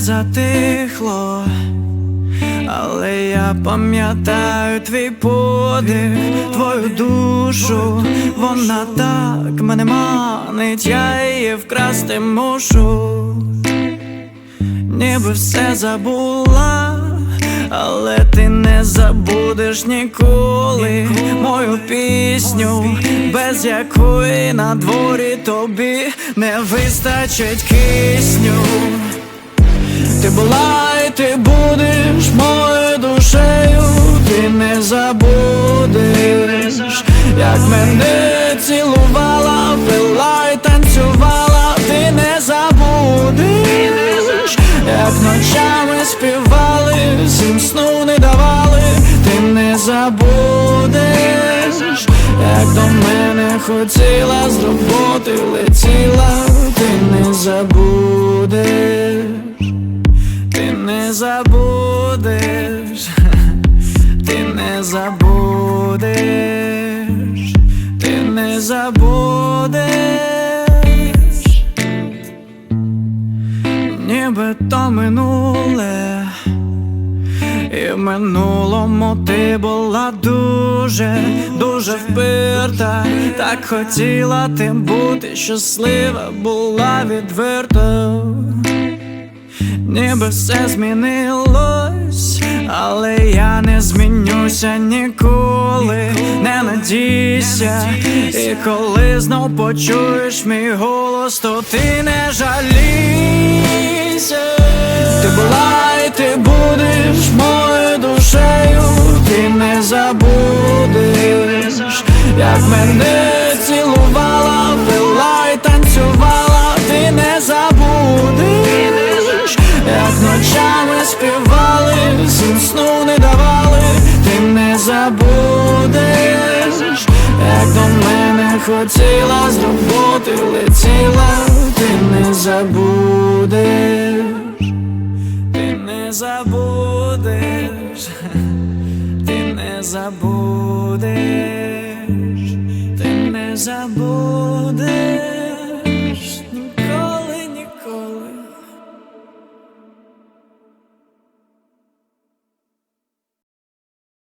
затихло, але я пам'ятаю твій подих, твою душу, вона так мене манить, я її вкрасти мушу, ніби все забула. Але ти не забудеш ніколи мою пісню, без якої на дворі тобі не вистачить кисню. Ти була і ти будеш моєю душею, ти не забудеш, як мене цілувала, пила і танцювала, ти не забудеш, як ночами співали, всім сну не давали, ти не забудеш, як до мене хотіла з роботи летіла, ти не забудеш. Не забудеш, ти не забудеш, ти не забудеш, ніби то минуле, і в минулому ти була дуже, дуже впирта, так хотіла ти бути щаслива, була відверта. Ніби все змінилось, але я не змінюся ніколи, не надійся, і коли знов почуєш мій голос, то ти не жалійся. Ти була і ти будеш моєю душею, ти не забудеш, як мене ночами співали, зім сну не давали, ти не забудеш, як до мене хотіла з летіла, ти не забудеш, ти не забудеш, ти не забудеш, ти не забудеш.